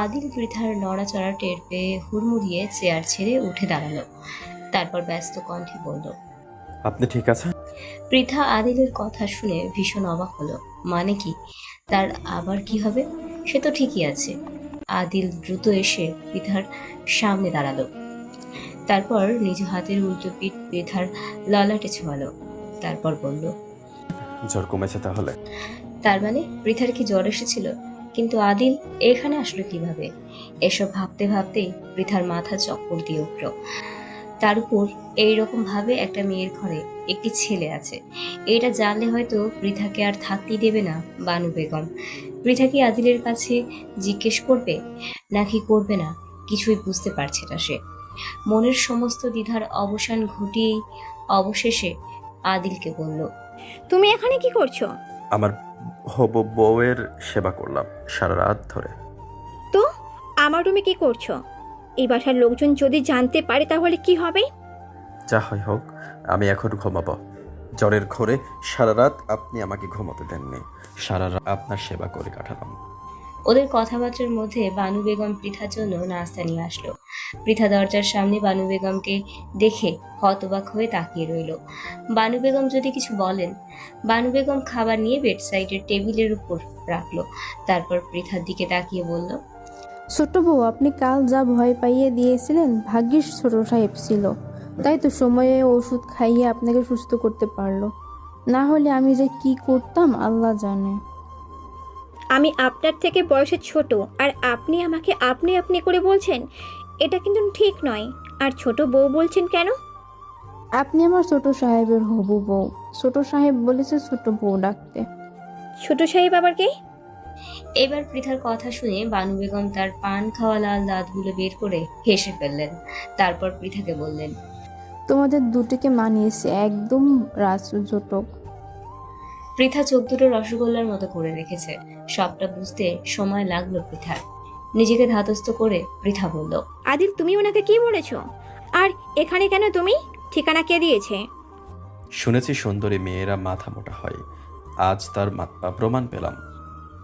আদিল পৃথার নড়াচড়া টের পেয়ে হুড়মুড়িয়ে চেয়ার ছেড়ে উঠে দাঁড়াল। তারপর ব্যস্ত কণ্ঠে বলল আপনি ঠিক আছেন? পৃথা আদিলের কথা শুনে ভীষণ অবাক হলো। মানে কি? তার আবার কি হবে? সে তো ঠিকই আছে। আদিল দ্রুত এসে পৃথার সামনে দাঁড়াল। তারপর নিজ হাতের উল্টো পিঠ পৃথার ললাটে ছোঁয়ালো। তারপর বলল জ্বর কমেছে তাহলে? তার মানে পৃথার কি জ্বর এসেছিল? কিন্তু আদিল এখানে আসলো কীভাবে? এসব ভাবতে ভাবতেই পৃথার মাথা চক্কর দিয়ে উঠল। তার উপর এইরকম ভাবে একটা মেয়ের ঘরে একটি ছেলে আছে। এটা জানলে হয়তো পৃথাকে আর থাকতেই দেবে না বানু বেগম। পৃথা কি আদিলের কাছে জিজ্ঞেস করবে? নাকি করবে না? কিছুই বুঝতে পারছে না সে। মনের সমস্ত দ্বিধার অবসান ঘটিয়েই অবশেষে আদিলকে বলল তুমি এখানে কি করছ? আমার হবু বউয়ের সেবা করলাম সারা রাত ধরে। তো আমার রুমে কি করছ? এই বাসার লোকজন যদি জানতে পারে তাহলে কি হবে? যা হয় হোক আমি এখন ঘুমাবো। জ্বরের ঘরে সারা রাত আপনি আমাকে ঘুমাতে দেননি। সারা রাত আপনার সেবা করে কাটালাম। ওদের কথাবার্তার মধ্যে বানু বেগম পৃথার জন্য নাস্তা নিয়ে আসলো। পৃথা দরজার সামনে বানু বেগমকে দেখে হতবাক হয়ে তাকিয়ে রইল। বানু বেগম যদি কিছু বলেন, বানু বেগম খাবার নিয়ে বেড সাইডের টেবিলের উপর রাখল। তারপর পৃথার দিকে তাকিয়ে বলল ছোট বউ, আপনি কাল যা ভয় পাইয়ে দিয়েছিলেন, ভাগ্যিস ছোট সাহেব ছিল। তাই তো সময়ে ওষুধ খাইয়ে আপনাকে সুস্থ করতে পারল। না হলে আমি যে কি করতাম, আল্লাহ জানে। আমি আপনার থেকে বয়সে ছোট আর আপনি আমাকে আপনি আপনি করে বলছেন এটা কিন্তু ঠিক নয়। আর ছোট বউ বলছেন কেন? আপনি আমার ছোট সাহেবের হবু বউ। ছোট সাহেব বলেছে ছোট বউ ডাকতে। ছোট সাহেব আবার কে? এবার পৃথার কথা শুনে বানু বেগম তার পান খাওয়া লাল দাঁতগুলো বের করে হেসে ফেললেন। তারপর পৃথাকে বললেন তোমাদের দুটিকে মানিয়েছে একদম রাজজোটক পৃথা চোখ দুটো রসগোল্লার মতো করে রেখেছে। সবটা বুঝতে সময় লাগল পৃথার নিজেকে ধাতস্থ করে পৃথা বলল আদিল তুমি ওনাকে কি বলেছ? আর এখানে কেন তুমি? ঠিকানা কে দিয়েছে? শুনেছি সুন্দরী মেয়েরা মাথা মোটা হয়। আজ তার মাত্রা প্রমাণ পেলাম।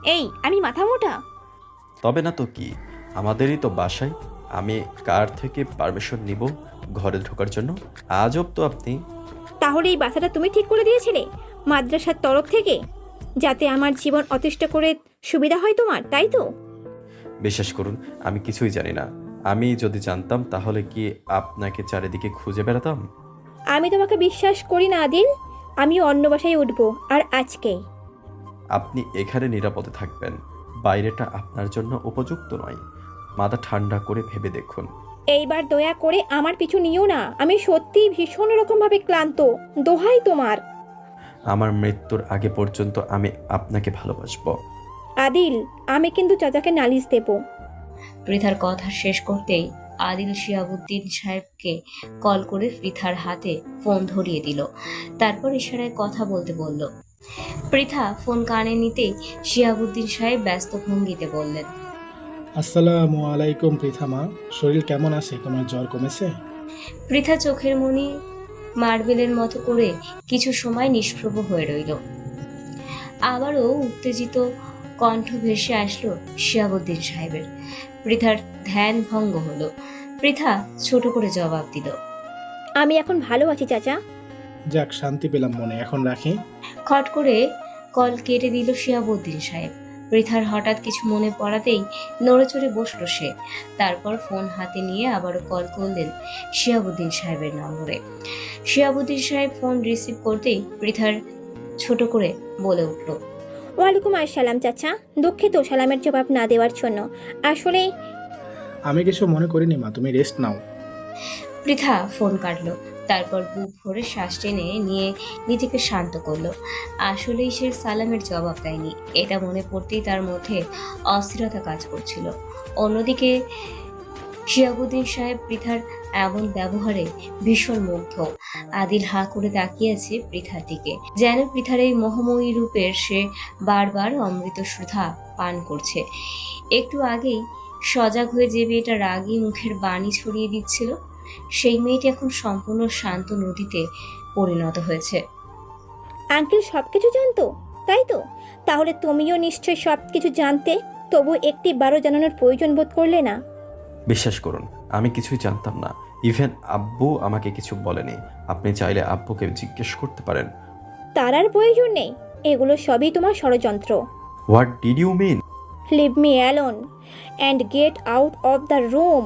এই আমি মাথা মোটা? তবে না তো কি? আমাদেরই তো বাসায়। আমি কার থেকে পারমিশন নিব ঘরে ঢোকার জন্য? আজব তো আপনি। তাহলে এই বাসাটা তুমি ঠিক করে দিয়েছিলে? মাদ্রাসার তরফ থেকে? যাতে আমার জীবন অতিষ্ঠ করে সুবিধা হয় তোমার তাই তো? বিশ্বাস করুন আমি কিছুই জানি না। আমি যদি জানতাম তাহলে কি আপনাকে চারিদিকে খুঁজে বেড়াতাম? আমি তোমাকে বিশ্বাস করি না আদিল। আমি অন্য বাসায় উঠবো আর আজকেই আপনি এখানে নিরাপদে থাকবেন। বাইরেটা আপনার জন্য উপযুক্ত নয়। মাথা ঠান্ডা করে ভেবে দেখুন। এইবার দয়া করে আমার পিছু নিও না। আমি সত্যি ভীষণ রকমভাবে ক্লান্ত। দোহাই তোমার। আমার মৃত্যুর আগে পর্যন্ত আমি আপনাকে ভালোবাসবো। আদিল আমি কিন্তু চাচাকে নালিশ দেব। পৃথার কথা শেষ করতেই আদিল শিয়াবুদ্দিন সাহেবকে কল করে পৃথার হাতে ফোন ধরিয়ে দিল। তারপর ইশারায় কথা বলতে বলল। পৃথা ফোন কানে নিতেই শিয়াবুদ্দিন সাহেব ব্যস্ত ভঙ্গিতে বললেন আসসালামু আলাইকুম পৃথামা শরীর কেমন আছে? তোমার জ্বর কমেছে? পৃথা চোখের মনি মার্বেলের মতো করে কিছু সময় নিষ্প্রভ হয়ে রইল। আবারও উত্তেজিত কণ্ঠ ভেসে আসলো শিয়াবুদ্দিন সাহেবের। পৃথার ধ্যান ভঙ্গ হলো। পৃথা ছোট করে জবাব দিল আমি এখন ভালো আছি চাচা। যাক শান্তি পেলাম মনে এখন রাখি। খট করে কল কেটে দিল শিয়াবুদ্দিন সাহেব। পৃথার হঠাৎ কিছু মনে পড়াতেই নড়ে চড়ে বসল সে। তারপর ফোন হাতে নিয়ে আবারও কল করলেন শিয়াবুদ্দিন সাহেবের নম্বরে। শিয়াবুদ্দিন সাহেব ফোন রিসিভ করতেই পৃথার ছোট করে বলে উঠল ওয়ালাইকুম আসসালাম চাচা দুঃখিত সালামের জবাব না দেওয়ার জন্য। আসলে আমি কিছু মনে করিনি মা তুমি রেস্ট নাও। পৃথা ফোন কাটলো তারপর বুক ভরে শ্বাস টেনে নিয়ে নিজেকে শান্ত করল। আসলেই সে সালামের জবাব দেয়নি এটা মনে পড়তেই তার মধ্যে অস্থিরতা কাজ করছিল। অন্যদিকে শিয়াবুদ্দিন সাহেব পৃথার এমন ব্যবহারে ভীষণ মুগ্ধ। আদিল হা করে তাকিয়ে আছে পৃথার দিকে যেন পৃথার এই মোহময়ী রূপের সে বারবার অমৃত সুধা পান করছে। একটু আগেই সজাগ হয়ে যে মেয়েটা রাগী মুখের বাণী ছড়িয়ে দিচ্ছিল সেই মেয়েটি এখন সম্পূর্ণ শান্ত নদীতে পরিণত হয়েছে। আঙ্কেল সব কিছু জানতো? তাই তো? তাহলে তুমিও নিশ্চয় সব কিছু জানতে তবু একটি বারো জানানোর প্রয়োজন বোধ করলে না? বিশ্বাস করুন আমি কিছুই জানতাম না। ইভেন আব্বু আমাকে কিছু বলেনি। আপনি চাইলে আব্বুকে জিজ্ঞেস করতে পারেন। তার আর প্রয়োজন নেই। এগুলো সবই তোমার ষড়যন্ত্র। What did you mean leave me alone and get out of the room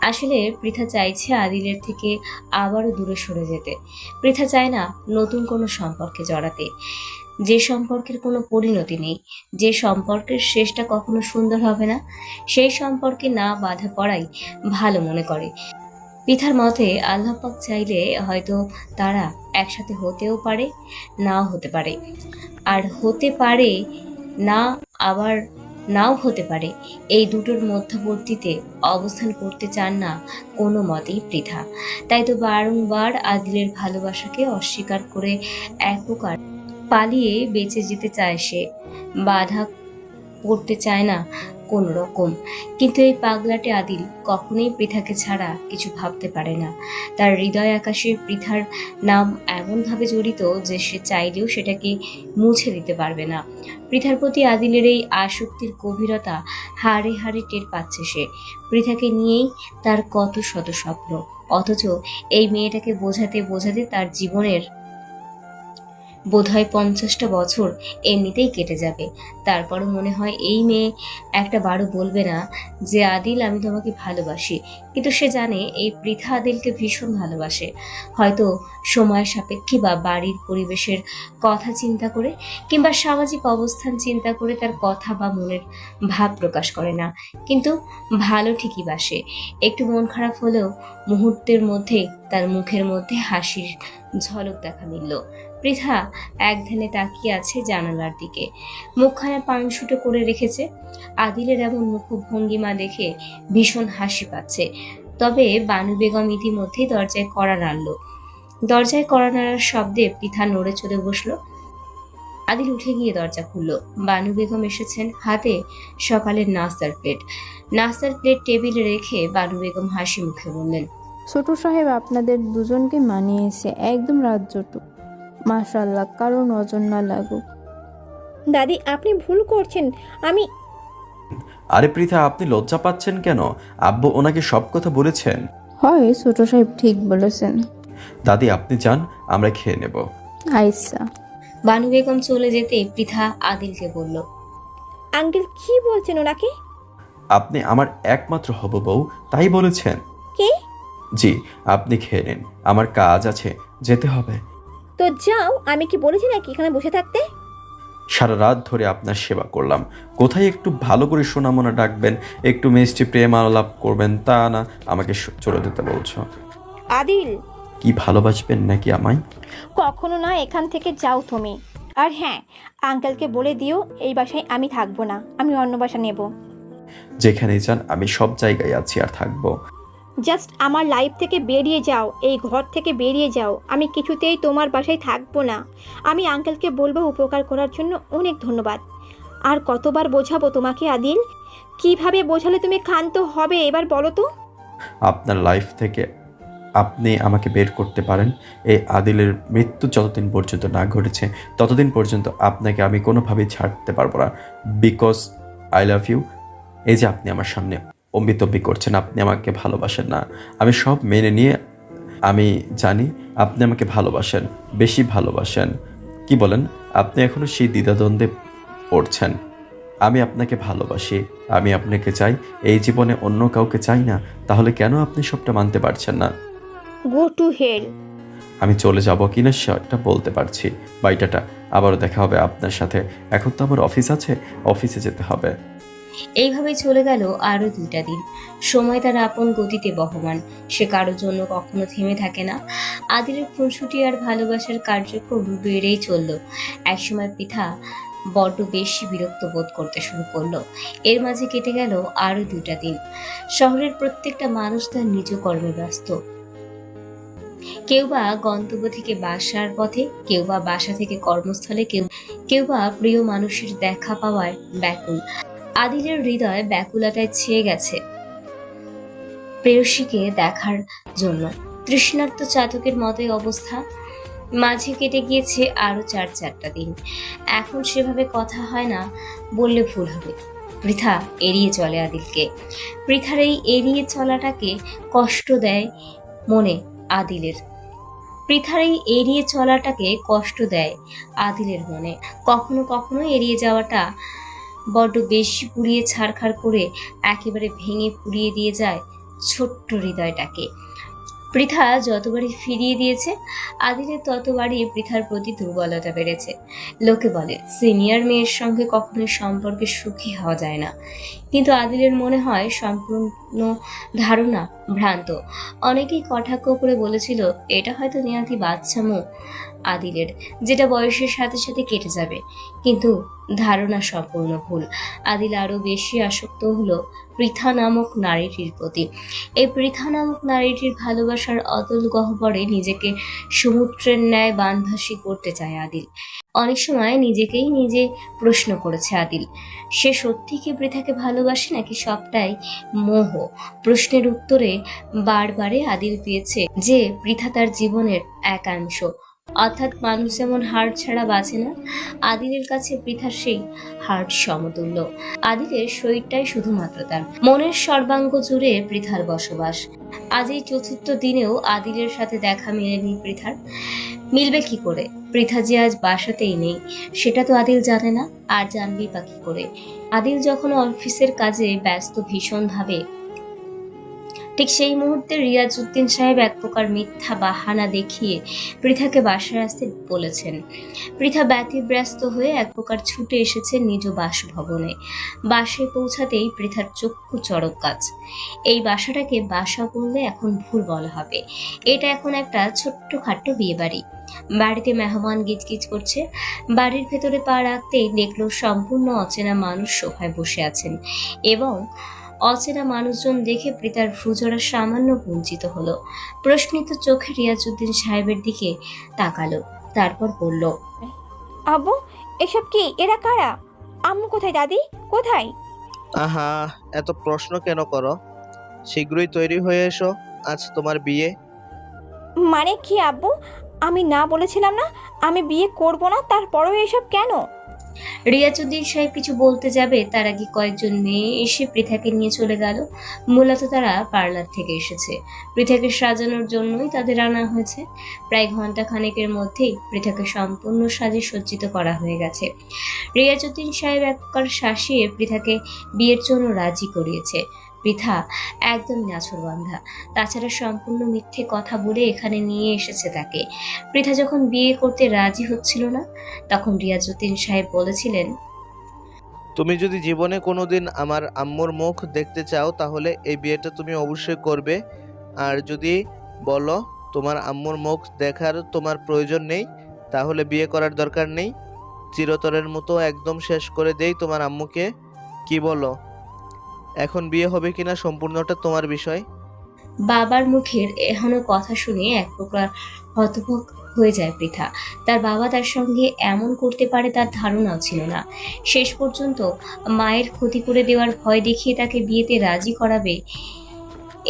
আসলে পৃথা চাইছে আদিলের থেকে আবারও দূরে সরে যেতে। পৃথা চায় না নতুন কোনো সম্পর্কে জড়াতে। যে সম্পর্কের কোনো পরিণতি নেই, যে সম্পর্কের শেষটা কখনো সুন্দর হবে না, সেই সম্পর্কে না বাধা পড়াই ভালো মনে করে। পৃথার মতে আল্লাপাক চাইলে হয়তো তারা একসাথে হতেও পারে, নাও হতে পারে। আর হতে পারে, না আবার নাও হতে পারে, এই দুটোর মধ্যবর্তীতে অবস্থান করতে চান না কোনো মতেই পৃথা। তাই তো বারংবার আদিলের ভালোবাসাকে অস্বীকার করে এক প্রকার পালিয়ে বেঁচে যেতে চায় সে। বাধা পড়তে চায় না কোনো রকম। কিন্তু এই পাগলাটে আদিল কখনোই পৃথাকে ছাড়া কিছু ভাবতে পারে না। তার হৃদয় আকাশে পৃথার নাম এমনভাবে জড়িত যে সে চাইলেও সেটাকে মুছে দিতে পারবে না। পৃথার প্রতি আদিলের এই আসক্তির গভীরতা হাড়ে হাড়ে টের পাচ্ছে সে। পৃথাকে নিয়েই তার কত শত স্বপ্ন। অথচ এই মেয়েটাকে বোঝাতে বোঝাতে তার জীবনের বোধহয় পঞ্চাশটা বছর এমনিতেই কেটে যাবে। তারপরও মনে হয় এই মেয়ে একটা বারও বলবে না যে, আদিল, আমি তোমাকে ভালোবাসি। কিন্তু সে জানে এই পৃথা আদিলকে ভীষণ ভালোবাসে। হয়তো সময়ের সাপেক্ষে বা বাড়ির পরিবেশের কথা চিন্তা করে কিংবা সামাজিক অবস্থান চিন্তা করে তার কথা বা মনের ভাব প্রকাশ করে না। কিন্তু ভালো ঠিকই বাসে একটু মন খারাপ হলেও মুহূর্তের মধ্যে তার মুখের মধ্যে হাসির ঝলক দেখা মিলল। পৃথা এক ধ্যানে তাকিয়ে আছে জানালার দিকে। মুখখানা পাংশুটো করে রেখেছে। আদিলের এমন মুখভঙ্গিমা দেখে ভীষণ হাসি পাচ্ছে। তবে বানু বেগম ইতিমধ্যেই দরজায় কড়া নাড়ল। দরজায় কড়া নাড়ার শব্দে পৃথা নড়ে চড়ে বসল। আদিল উঠে গিয়ে দরজা খুলল। বানু বেগম এসেছেন হাতে সকালের নাস্তার প্লেট। নাস্তার প্লেট টেবিলে রেখে বানু বেগম হাসি মুখে বললেন, ছোট সাহেব, আপনাদের দুজনকে মানিয়েছে। একদম রাজ্যটুক মাশাল্লাহ কারও নজর না লাগুক। দাদি আপনি ভুল করছেন। আমি আরে পৃথা আপনি লজ্জা পাচ্ছেন কেন? আব্বু ওনাকে সব কথা বলেছেন। হয় ছোট সাহেব ঠিক বলেছেন। দাদি আপনি যান আমরা খেয়ে নেব। আইসা। বানু বেগম চলে যেতে পৃথা আদিলকে বলল। আঙ্কেল কি বলছেন ওনাকে? আপনি আমার একমাত্র হব বউ তাই বলেছেন। কে? জি আপনি খেয়ে নিন। আমার কাজ আছে যেতে হবে। তো যাও আমি কি বলেছি নাকি এখানে বসে থাকতে? সারা রাত ধরে আপনার সেবা করলাম। কোথায় একটু ভালো করে সোনামোনা ডাকবেন একটু মিষ্টি প্রেম আলাপ করবেন তা না আমাকে স- চলে দিতে বলছো। আদিল! কি ভালোবাসবেন নাকি আমায়? কখনো না এখান থেকে যাও তুমি। আর হ্যাঁ আঙ্কেলকে বলে দিও এই বাসায় আমি থাকব না আমি অন্য বাসা নেব। যেখানেই যান আমি সব জায়গায় আছি আর থাকব। জাস্ট আমার লাইফ থেকে বেরিয়ে যাও, এই ঘর থেকে বেরিয়ে যাও। আমি কিছুতেই তোমার বাসায় থাকব না। আমি আঙ্কেলকে বলব উপকার করার জন্য অনেক ধন্যবাদ। আর কতবার বোঝাবো তোমাকে, আদিল? কীভাবে বোঝালে তুমি ক্ষান্ত হবে এবার বলো তো? আপনার লাইফ থেকে আপনি আমাকে বের করতে পারেন। এই আদিলের মৃত্যু যতদিন পর্যন্ত না ঘটেছে, ততদিন পর্যন্ত আপনাকে আমি কোনোভাবেই ছাড়তে পারব না। Because I love you. এই যে আপনি আমার সামনে অম্বিতব্যি করছেন আপনি আমাকে ভালোবাসেন না। আমি সব মেনে নিয়ে আমি জানি আপনি আমাকে ভালোবাসেন বেশি ভালোবাসেন। কি বলেন আপনি এখনও সেই দ্বিধাদ্বন্দ্বে পড়ছেন। আমি আপনাকে ভালোবাসি আমি আপনাকে চাই এই জীবনে অন্য কাউকে চাই না তাহলে কেন আপনি সবটা মানতে পারছেন না? গো টু হেল আমি চলে যাব কিনা সেটা বলতে পারছি বাইটাটা আবারও দেখা হবে আপনার সাথে। এখন তো আমার অফিস আছে অফিসে যেতে হবে। এইভাবেই চলে গেল আরও দুইটা দিন। সময় তার আপন গতিতে বহমান। সে কারোর জন্য কখনো থেমে থাকে না। আদিলের খুনসুটি আর ভালোবাসার কার্যক্রম বেড়েই চলল। একসময় পৃথা বড্ড বেশি বিরক্ত বোধ করতে শুরু করল। এর মাঝে কেটে গেল আরও দুইটা দিন। শহরের প্রত্যেকটা মানুষ তার নিজ কর্মে ব্যস্ত। কেউ বা গন্তব্য থেকে বাসার পথে, কেউ বা বাসা থেকে কর্মস্থলে, কেউ কেউ বা প্রিয় মানুষের দেখা পাওয়ায় ব্যাকুল। আদিলের হৃদয় ব্যাকুলতায় ছেয়ে গেছে প্রেয়সীকে দেখার জন্য। তৃষ্ণার্ত চাতকের মতোই অবস্থা। মাঝে কেটে গিয়েছে আরও চার চারটা দিন। এখন সেভাবে কথা হয় না বললে ভুল হবে। পৃথা, এড়িয়ে চলে আদিলকে। পৃথার এই এড়িয়ে চলাটাকে কষ্ট দেয় মনে আদিলের। পৃথার এই এড়িয়ে চলাটাকে কষ্ট দেয় আদিলের মনে। কখনো কখনো এড়িয়ে যাওয়াটা বড্ড বেশি পুড়িয়ে ছাড়খাড় করে একেবারে ভেঙে পুড়িয়ে দিয়ে যায় ছোট্ট হৃদয়টাকে। পৃথা যতবারই ফিরিয়ে দিয়েছে আদিলের ততবারই পৃথার প্রতি দুর্বলতা বেড়েছে। লোকে বলে, সিনিয়র মেয়ের সঙ্গে কখনোই সম্পর্কে সুখী হওয়া যায় না। কিন্তু আদিলের মনে হয় সম্পূর্ণ ধারণা ভ্রান্ত। অনেকেই কটাক্ষ করে বলেছিল, এটা হয়তো নেহাতি বাচ্চামো আদিলের, যেটা বয়সের সাথে সাথে কেটে যাবে। কিন্তু ধারণা সম্পূর্ণ ভুল। আদিল আরও বেশি আসক্ত হলো পৃথা নামক নারীটির প্রতি। এই পৃথা নামক নারীটির ভালোবাসার অতল গহ্বরে নিজেকে সমুদ্রের ন্যায় বানভাসী করতে চায় আদিল। অনেক সময় নিজেকেই নিজে প্রশ্ন করেছে আদিল, সে সত্যি কি পৃথাকে ভালোবাসে নাকি সবটাই মোহ? প্রশ্নের উত্তরে বারবারে আদিল পেয়েছে যে, পৃথা তার জীবনের একাংশ। অর্থাৎ মানুষ যেমন হার্ট ছাড়া বাঁচে না, আদিলের কাছে পৃথার সেই হার্ট সমতুল্য। আদিলের শরীরটাই শুধুমাত্র তার। মনের সর্বাঙ্গ জুড়ে পৃথার বসবাস। আজ এই চতুর্থ দিনেও আদিলের সাথে দেখা মেলেনি পৃথার মিলবে কি করে? পৃথা যে আজ বাসাতেই নেই, সেটা তো আদিল জানে না, আর জানবি বা কি করে? আদিল যখন অফিসের কাজে ব্যস্ত ভীষণভাবে ঠিক সেই মুহূর্তে রিয়াজউদ্দিন সাহেব এক প্রকার মিথ্যা বাহানা দেখিয়ে পৃথাকে বাসায় আসতে বলেছেন। পৃথা ব্যতিব্যস্ত হয়ে এক প্রকার ছুটে এসেছে নিজ বাসভবনে। বাসে পৌঁছাতেই পৃথার চক্ষু চড়ক গাছ এই বাসাটাকে বাসা বললে এখন ভুল বলা হবে। এটা এখন একটা ছোট্ট খাট্ট বিয়ে বাড়ি বাড়িতে মেহমান গিজগিজ করছে। বাড়ির ভেতরে পা রাখতেই দেখল সম্পূর্ণ অচেনা মানুষ সোফায় বসে আছেন এবং অচেনা মানুষজন দেখে পৃতার ফুজরা সামান্য বঞ্চিত হলো। প্রশ্নিত চোখে রিয়াজউদ্দিন সাহেবের দিকে তাকালো তারপর বলল আব্বু এসব কি এরা কারা? আম্মু কোথায় দাদি? কোথায়? আহা এত প্রশ্ন কেন করো? শীঘ্রই তৈরি হয়ে এসো আজ তোমার বিয়ে। মানে কি আব্বু? আমি না বলেছিলাম না আমি বিয়ে করব না তারপরেও এসব কেন? রিয়াজউদ্দিন সাহেব কিছু বলতে যাবে, তার আগে কয়েকজন মেয়ে এসে পৃথাকে নিয়ে চলে গেল। মূলত তারা পার্লার থেকে এসেছে। পৃথাকে সাজানোর জন্যই তাদের আনা হয়েছে। প্রায় ঘণ্টা খানেকের মধ্যেই পৃথাকে সম্পূর্ণ সাজে সজ্জিত করা হয়ে গেছে। রিয়াজুদ্দিন সাহেব একবার শাসিয়ে পৃথাকে বিয়ের জন্য রাজি করিয়েছে। পৃথা একদম নাছরবান্ধা তাছাড়া সম্পূর্ণ মিথ্যে কথা বলে এখানে নিয়ে এসেছে তাকে। পৃথা যখন বিয়ে করতে রাজি হচ্ছিল না, তখন রিয়াজউদ্দিন সাহেব বলেছিলেন, তুমি যদি জীবনে কোনোদিন আমার আম্মুর মুখ দেখতে চাও, তাহলে এই বিয়েটা তুমি অবশ্যই করবে। আর যদি বলো তোমার আম্মুর মুখ দেখার তোমার প্রয়োজন নেই, তাহলে বিয়ে করার দরকার নেই। চিরতরের মতো একদম শেষ করে দেই তোমার আম্মুকে। কি বলো? এখন বিয়ে হবে কিনা সম্পূর্ণটা তোমার বিষয়? বাবার মুখের এখনও কথা শুনে এক প্রকার হতভক হয়ে যায় পৃথা। তার বাবা তার সঙ্গে এমন করতে পারে তার ধারণাও ছিল না। শেষ পর্যন্ত মায়ের ক্ষতি করে দেওয়ার ভয় দেখিয়ে তাকে বিয়েতে রাজি করাবে,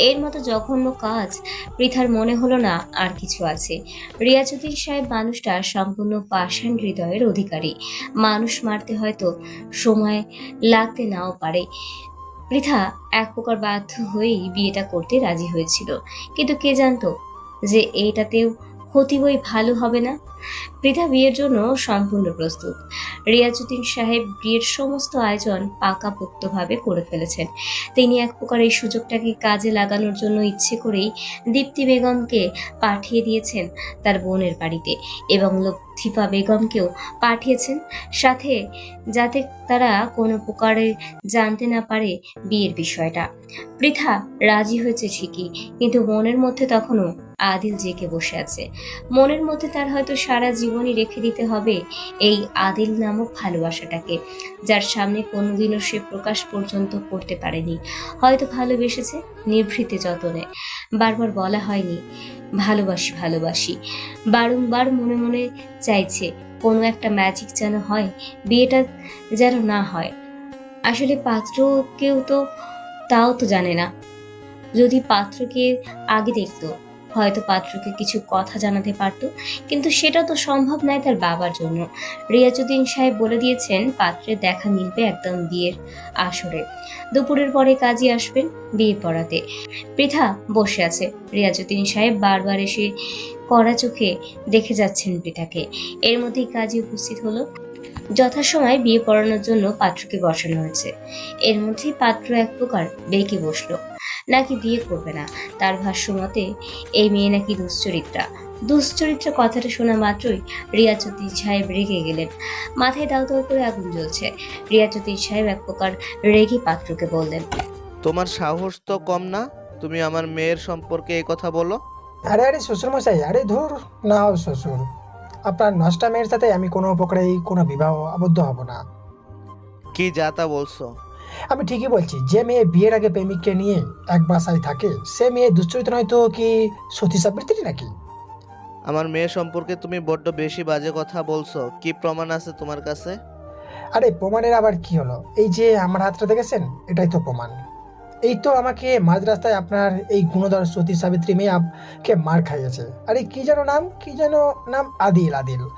এর মতো জঘন্য কাজ পৃথার মনে হলো না আর কিছু আছে। রিয়াজুদ্দিন সাহেব মানুষটা সম্পূর্ণ পাষাণ হৃদয়ের অধিকারী। মানুষ মারতে হয়তো সময় লাগতে নাও পারে। পৃথা এক প্রকার বাধ্য হয়েই বিয়েটা করতে রাজি হয়েছিল। কিন্তু কে জানতো যে এইটাতেও ক্ষতি বই ভালো হবে না। পৃথা বিয়ের জন্য সম্পূর্ণ প্রস্তুত। রিয়াজুদ্দিন সাহেব বিয়ের সমস্ত আয়োজন পাকাপোক্তভাবে করে ফেলেছেন। তিনি এক প্রকার এই সুযোগটাকে কাজে লাগানোর জন্য ইচ্ছে করেই দীপ্তি বেগমকে পাঠিয়ে দিয়েছেন তার বোনের বাড়িতে এবং লতিফা বেগমকেও পাঠিয়েছেন। সাথে যাতে তারা কোনো প্রকারে জানতে না পারে বিয়ের বিষয়টা। পৃথা রাজি হয়েছে ঠিকই, কিন্তু মনের মধ্যে তখনও আদিল জেকে বসে আছে। মনের মধ্যে তার হয়তো সারা জীবনই রেখে দিতে হবে এই আদিল নামক ভালোবাসাটাকে, যার সামনে কোনোদিনও সে প্রকাশ পর্যন্ত করতে পারেনি। হয়তো ভালোবেসেছে নিভৃতে যতনে। বারবার বলা হয়নি, ভালোবাসি ভালোবাসি। বারংবার মনে মনে চাইছে, কোনো একটা ম্যাজিক যেন হয়, বিয়েটা যেন না হয়। আসলে পাত্র কেউ তো, তাও তো জানে না। যদি পাত্রকে আগে দেখতো হয়তো পাত্রকে কিছু কথা জানাতে পারত, কিন্তু সেটা তো সম্ভব নয় তার বাবার জন্য। রিয়াজুদ্দিন সাহেব বলে দিয়েছেন পাত্রের দেখা মিলবে একদম বিয়ের আসরে। দুপুরের পরে কাজী আসবেন বিয়ে পড়াতে। পৃথা বসে আছে। রিয়াজুদ্দিন সাহেব বারবার এসে কড়া চোখে দেখে যাচ্ছেন পৃথাকে। এর মধ্যেই কাজী উপস্থিত হলো। যথাসময়ে বিয়ে পড়ানোর জন্য পাত্রকে বসানো হয়েছে। এর মধ্যেই পাত্র এক প্রকার বেঁকে বসল। নাকি বিয়ে করবে না? তার ভাষ্য মতে এই মেয়ে নাকি দুশ্চরিত্রা। দুশ্চরিত্রা কথাটা শোনা মাত্রই রিয়াজুদ্দিন সাহেব রেগে গেলেন। মাথায় দাও দাও করে আগুন জ্বলছে। রিয়াজুদ্দিন সাহেব এক প্রকার রেগে পাত্রকে বললেন তোমার সাহস তো কম না? তুমি আমার মেয়ের সম্পর্কে এই কথা বলো। আরে আরে শ্বশুর মশাই আরে ধুর না হও শ্বশুর। আপনার নষ্টা মেয়ের সাথে আমি কোনো প্রকারেই কোনো বিবাহ আবদ্ধ হব না। কি যা তা বলছো? আমি ঠিকই বলছি যে মেয়ে বিয়ের আগে প্রেমিককে নিয়ে এক বাসায় থাকে সে মেয়ে দুশ্চরিত্র নয় তো কি সতী সাবৃত্তি নাকি? আমার মেয়ে সম্পর্কে তুমি বড্ড বেশি বাজে কথা বলছো কি প্রমাণ আছে তোমার কাছে? আরে প্রমাণের আবার কি হলো? এই যে আমার হাতটা দেখেছেন এটাই তো প্রমাণ। এই তো আমাকে মাঝ রাস্তায় আপনার এই গুণধর সতী সাবিত্রী মেয়ে আপকে মার খাইয়েছে। আরে কি যেন নাম কি যেন নাম? আদিল আদিল।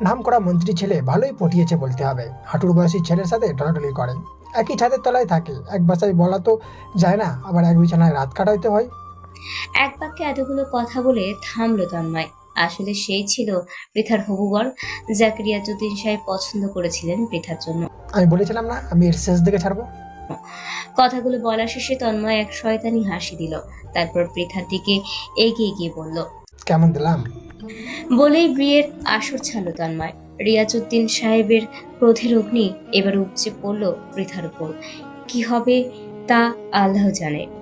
নাম করা মন্ত্রী ছেলে ভালোই পটিয়েছে বলতে হবে। হাঁটুর বয়সী ছেলের সাথে ঢলাঢলি করে। একই ছাদের তলায় থাকে। এক বাসায় বলা তো যায় না আবার এক বিছানায় রাত কাটাইতে হয়। এক বাক্যে এতগুলো কথা বলে থামলো তন্ময়। আসলে সেই ছিল পৃথার হবুবর যাকে যতীন সাহেব পছন্দ করেছিলেন পৃথার জন্য। আমি বলেছিলাম না আমি এর শেষ দিকে ছাড়বো। কথাগুলো বলা শেষে তন্ময় এক শয়তানি হাসি দিল। তারপর পৃথার দিকে এগিয়ে গিয়ে বলল কেমন দিলাম? বলেই বিয়ের আসর ছাড়ল তন্ময়। রিয়াজুদ্দিন সাহেবের ক্রোধের অগ্নি এবার উপচে পড়ল পৃথার উপর। কি হবে তা আল্লাহ জানে।